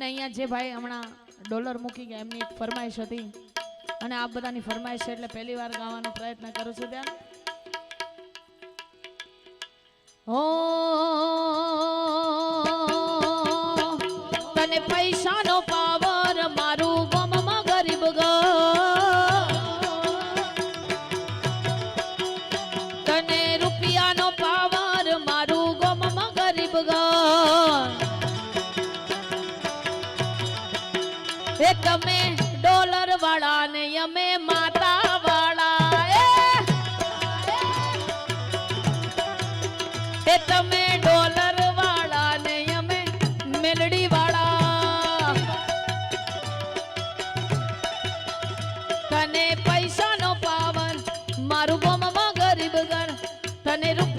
અને અહીંયા જે ભાઈ હમણાં ડોલર મૂકી ગયા, એમની એક ફરમાઈશ હતી. અને આ બધાની ફરમાઈશ છે એટલે પહેલી વાર ગાવાનો પ્રયત્ન કરું છું ત્યાં. હો, તને પૈસાનો અમે માતા વાળા એ તમે ડોલર વાળા ને અમે મેલડી વાળા તને પૈસાનો પાવર મારું ગોમમાં ગરીબ ઘર, તને રૂપિયાનો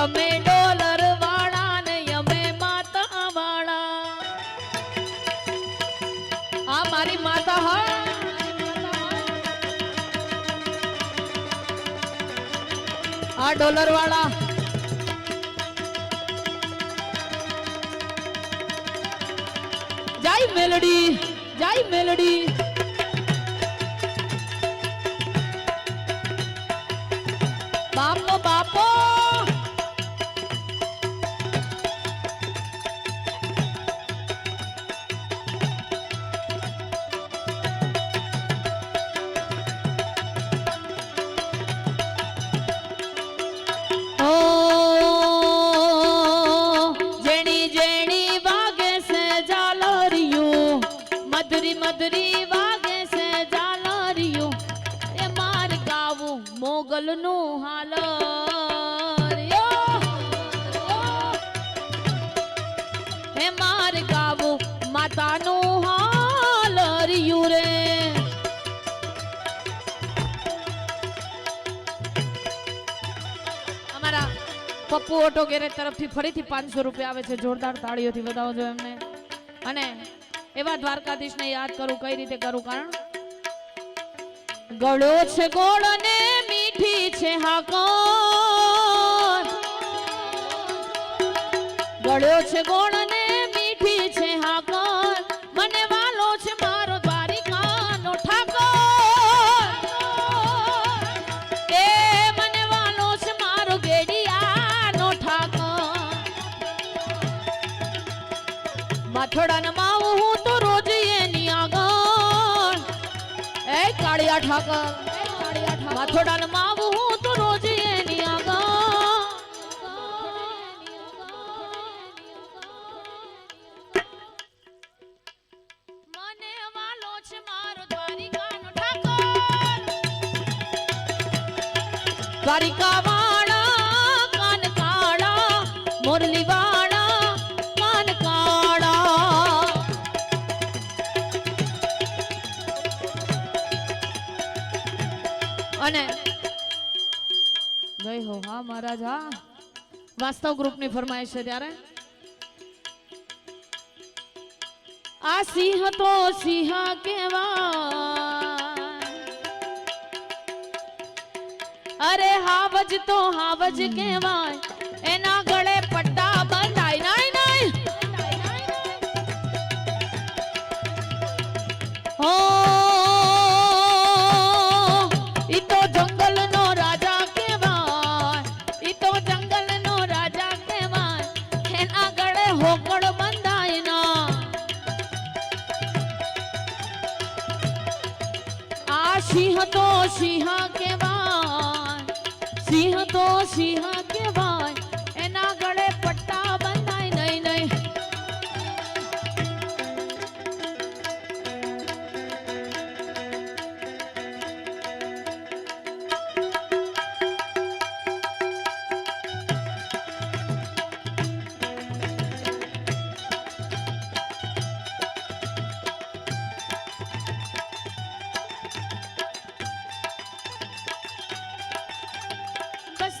તમે ડોલર વાળા અમે માતા વાળા. મારી માતા હા, ડોલર વાળા. જય મેલડી જય મેલડી. મધરી વાગે છે જાલરિયું એ માર ગાવું મોગલનું હાલ હે માર ગાવું માતાનું હાલ રિયું રે. અમારા પપ્પુ ઓટો ગેરેજ તરફથી ફરીથી પાંચસો રૂપિયા આવે છે. જોરદાર તાળીઓથી વધાવજો એમને. અને એવા દ્વારકાધીશને યાદ કરું, કઈ રીતે કરું? કારણ ગળો છે ગોળ ને મીઠી છે હાકોર. ગળ્યો છે ગોળ કાળિયા ઠાકર. માથોડાના માવું હું તો રોજ એની આગળ. મને વાલો છે મારો દ્વારિકાનો ઠાકોર. દ્વારિકા અને જય હો, હા, મહારાજ, હા. વાસ્તવ ગ્રુપની ફરમાઈશ છે ત્યારે. આ સિંહ તો સિંહ કેવા અરે હાવજ તો હાવજ કહેવાય. સિંહ તો સિંહ કેવા સિંહ તો સિંહ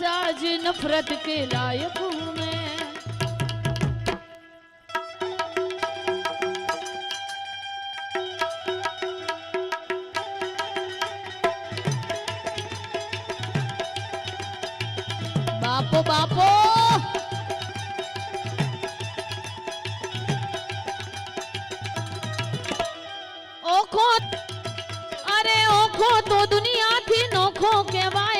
साज नफरत के लायक हूँ मैं। बापो बापो। ओखो, अरे ओखो तो दुनिया थी नोखो के बाय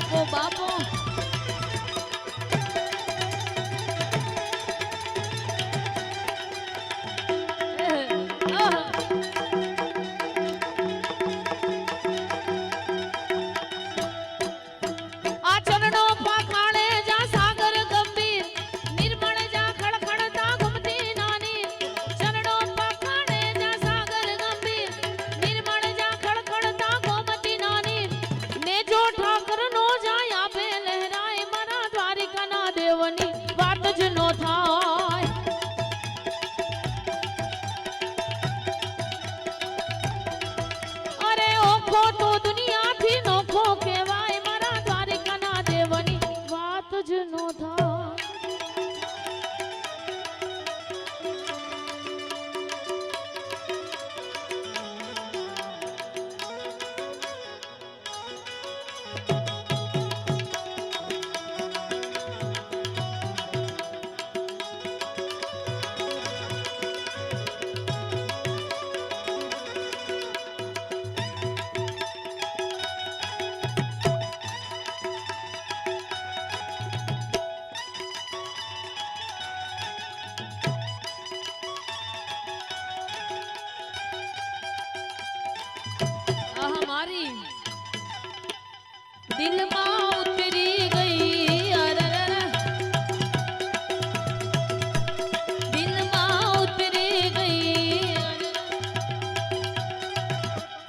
બાપો બાપો.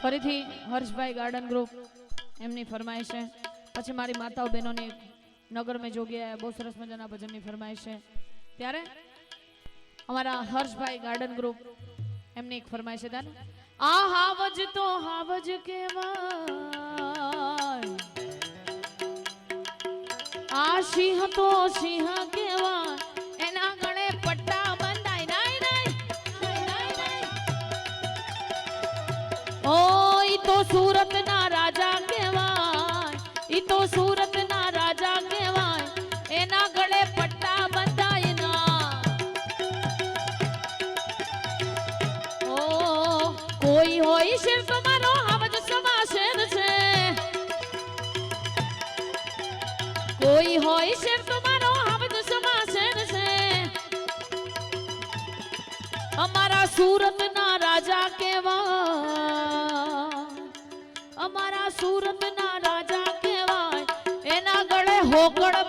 ફરીથી હર્ષભાઈ ગાર્ડન ગ્રુપ એમની ફરમાઈશ છે. પછી મારી માતાઓ બહેનોની નગર મેં જોગ્યા બહુ સરસ મજાના ભજનની ફરમાઈશ છે. ત્યારે અમારા હર્ષભાઈ ગાર્ડન ગ્રુપ એમની એક ફરમાઈશ છે ત્યારે આ હાવજ તો હાવજ કેવાય આ સિંહ તો સિંહ કેવા? એના ગળે પટ્ટા બંધાય, નાય નાય નાય નાય. નાય ઓ ઈ તો સુરત ના રાજા કેવા ઈ તો સુરત કોઈ હોય છે તમારો હવજ સમાશેર છે. અમારા સુરત ના રાજા કેવા અમારા સુરત ના રાજા કેવાય એના ગળે હોકળ